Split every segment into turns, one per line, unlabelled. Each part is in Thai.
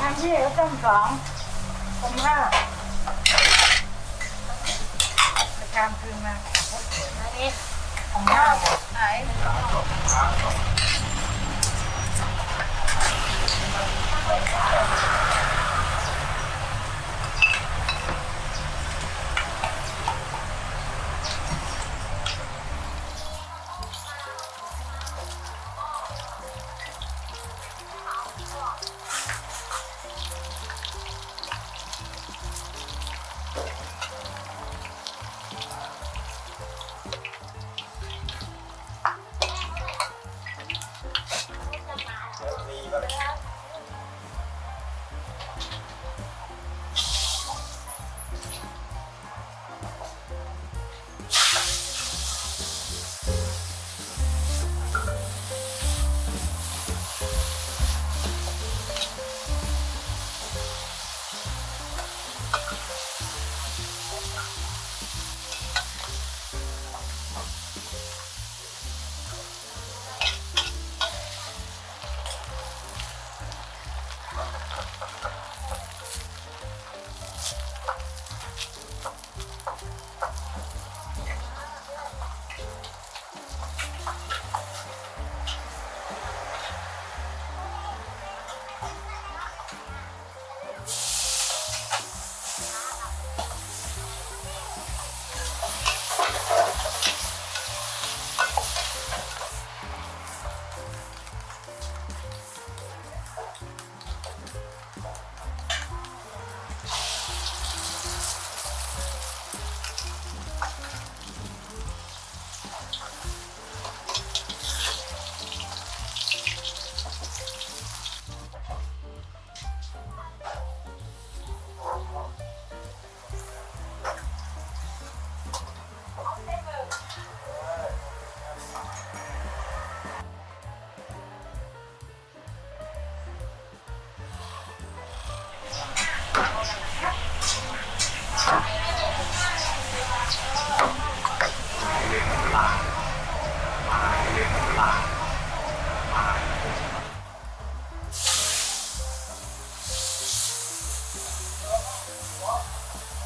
อันที่เหลือต้มสองห้มห้าไปตามคืนมาอันนี้ของห้าไหน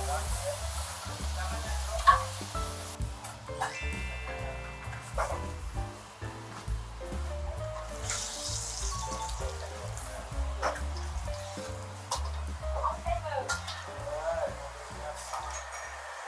Thank you.